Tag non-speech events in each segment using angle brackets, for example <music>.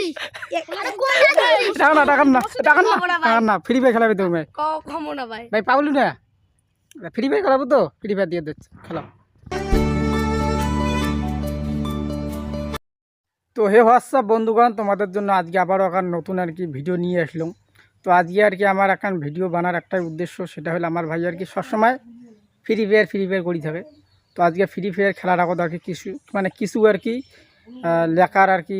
<laughs> না না না না ফ্রি ফায়ার খেলাবে তুমি। কমো না ভাই ভাই পাবলু না? ফ্রি ফায়ার খেলাবো তো ফ্রি ফায়ার দিয়ে দিচ্ছে খেলাও। তো হে হোয়াটসঅ্যাপ বন্ধুগণ তোমাদের জন্য আজকে আবারও এখন নতুন আর কি ভিডিও নিয়ে আসলাম। তো আজকে আর কি আমার এখন ভিডিও বানার একটাই উদ্দেশ্য সেটা হলো আমার ভাই আর কি সবসময় ফ্রি ফায়ার ফ্রি ফায়ার করি থাকে। তো আজকে ফ্রি ফায়ার খেলার আগত আর কি কিছু মানে কিছু আর কি লেখার আর কি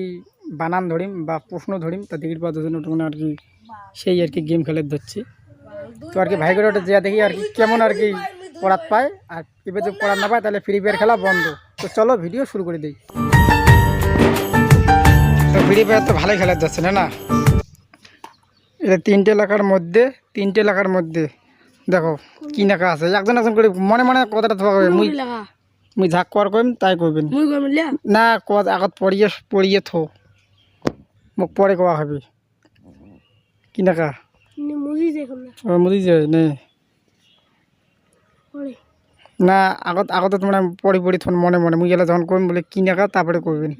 বানান ধরিম বা প্রশ্ন ধরিম তা দেখির পর জন্য তখন আর কি সেই আর কি গেম খেলে ধরছি। তো আর কি ভাইগুলো ওটা যা দেখি আর কি কেমন আর কি পড়াত পায়। আর এবার যদি পড়াত না পায় তাহলে ফ্রি ফায়ার খেলা বন্ধ। তো চলো ভিডিও শুরু করে দিই। তো ফ্রি ফায়ার তো ভালোই খেলা যাচ্ছে না না? এটা তিনটে এলাকার মধ্যে তিনটে এলাকার মধ্যে। দেখো কি নাকা আছে? একজন একজন করে মনে মনে কথাটা থাকা হবে। মুই মুই ঝাক কর করিম তাই করবেন মুই কই মিলিয়া না কত আগত পড়িয়ে পড়িয়ে থো। মোক পরে কোয়া হবে কি নাকা? না ও মুদি যায় নে? না আগত আগতে তোমরা পড়ি পড়ি থন মনে মনে মুই গেলে যখন করিম বলে কি নাকা তারপরে করবেন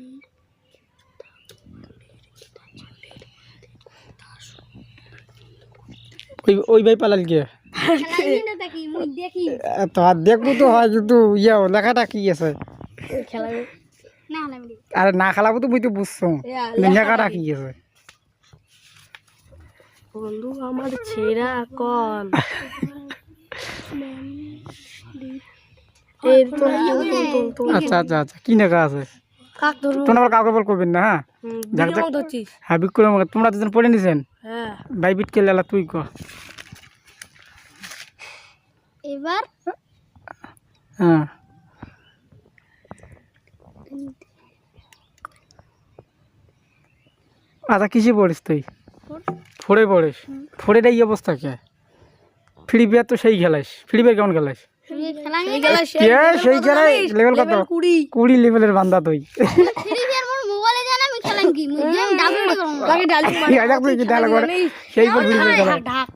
ওই ওই ভাই পালাল গিয়ে না দেখি তো তো হয় কিন্তু ইয়া লেখাটা কি আছে? আরে না খালাবো তো মুই তো বুঝছ। লেখাটা রাখি আছে বন্ধু আমার ছেঁড়া কল। এই তো তো আচ্ছা আচ্ছা আচ্ছা কি লেখা আছে? তোমরা কাউকে বল করবেন না হ্যাঁ? হ্যাঁ বিক্রম তোমরা দুজন পড়ে নিছেন? হ্যাঁ। ভাই বিট কে লেলা তুই ক। এবার? হ্যাঁ। আচ্ছা কিসে পড়িস তুই? ফোরে? পড়িস। ফোরের এই অবস্থা কে? ফ্রি ফায়ার তো সেই খেলাইস। ফ্রি ফায়ার কেমন খেলাইস? সেই খেলায় লেভেল কত কুড়ি। লেভেলের বান্দা তুই। ফ্রি ফায়ার সেই ফ্রি ফায়ার খেলাস ঢাক।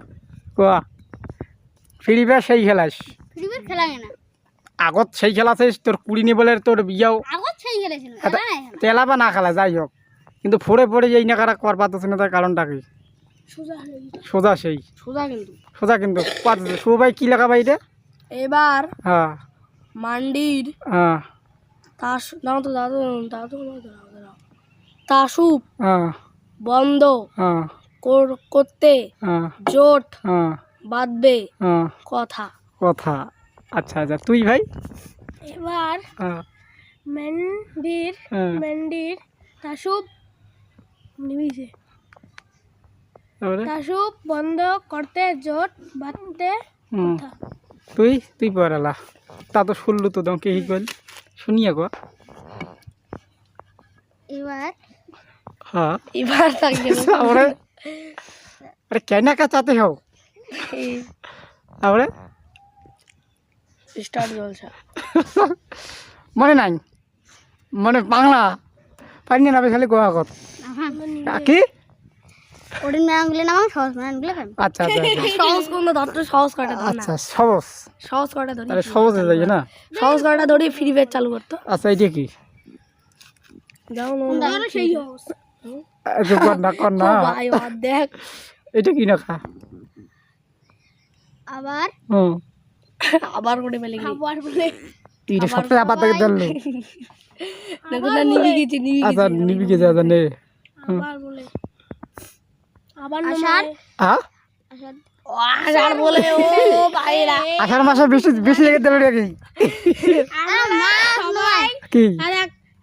ফ্রি ফায়ার সেই খেলাস ফ্রি ফায়ার খেলা না। আগত সেই খেলাছিস তোর কুড়ি লেভেলের তোর বিয়াও। আগত সেই খেলেছিল খেলা নাই এখন। তেলা বা না খেলা যাই হোক। কিন্তু ফোরে পড়ে যেই না কারা পাচ্ছে না তার কারণটা কি? সোজা সেই। সোজা কিন্তু। সোজা কিন্তু। শুভ ভাই কি লেখা ভাই এবার হ্যাঁ। মান্ডির হ্যাঁ। তাস দাও তো দাদু দাদু তাসুপ হ্যাঁ। বন্ধ হ্যাঁ। কর- করতে হ্যাঁ। জোট হ্যাঁ। বাঁধবে কথা। কথা। আচ্ছা আচ্ছা। তুই ভাই? এবার মেন্ডির হ্যাঁ। মেন্ডির তাসুপ তাসুপ বন্ধ করতে জোট বাঁধতে কথা। তুই তুই পড়ালা তা তো শুনলু তো দম কে হি কইল? শুনিয়া গো এবার হ্যাঁ। এবার থাকবে <laughs> আরে কেনা কা চাতে হও। তারপরে? স্টার জলসা মনে নাই। মনে বাংলা। পাইনি না খালি গোয়া কত কি? ওদিন না আনগুলো সহজ না আচ্ছা আচ্ছা আচ্ছা। <laughs> সহজ কোন ধরতে সহজ কটা ধর আচ্ছা সহজ। সহজ কটা ধরি তাহলে সহজ না? সহজ কটা ধরি ফ্রি ফায়ার চালু করতো আচ্ছা এটা কি? যাও না। সেই সহজ। একটু কর না কর না। ভাই দেখ। এটা কি না খা? আবার? হুম। আবার করে ফেলে আবার বলে। তুই সপ্তাহে আবার থেকে ধরলো। না নিবি গেছি নিবি আচ্ছা নিবি যা নে। আবার বলে। আবার আষাঢ়? হ্যাঁ আষাঢ়। বলে। ও ভাইরা। আষাঢ় মাসে বেশি বেশি লেগে দিল রে কি?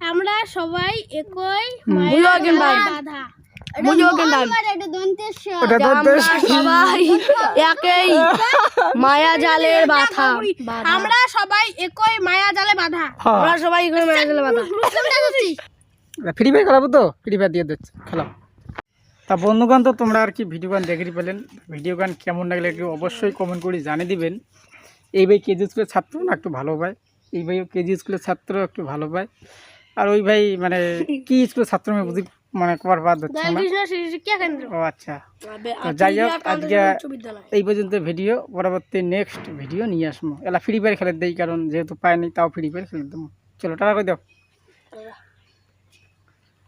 আমরা সবাই একই ভাই ভাই ওটা সবাই মায়া জালের বাধা। আমরা সবাই একই মায়া জালে বাধা। হ্যাঁ। আমরা সবাই একই মায়া জালে বাধা। ফ্রি ফায়ার খেলাবো তো? ফ্রি ফায়ার দিয়ে দিচ্ছে খেলাও তা বন্ধুগণ তো তোমরা আর কি ভিডিও গান দেখে পেলেন? ভিডিও গান কেমন লাগলে একটু অবশ্যই কমেন্ট করে জানিয়ে দিবেন। এই ভাই কেজি স্কুলের ছাত্র না একটু ভালো পায় এই ভাই কেজি স্কুলের ছাত্র একটু ভালো পায় আর ওই ভাই মানে কি স্কুলের ছাত্র আমি বুঝি মানে কবার বাদ হচ্ছে ও আচ্ছা। তো যাই হোক আজকে এই পর্যন্ত ভিডিও পরবর্তী নেক্সট ভিডিও নিয়ে আসব। এলা ফ্রি ফায়ার খেলে দেই কারণ যেহেতু পায়নি তাও ফ্রি ফায়ার খেলে দেবো। চলো টাকা করে দাও।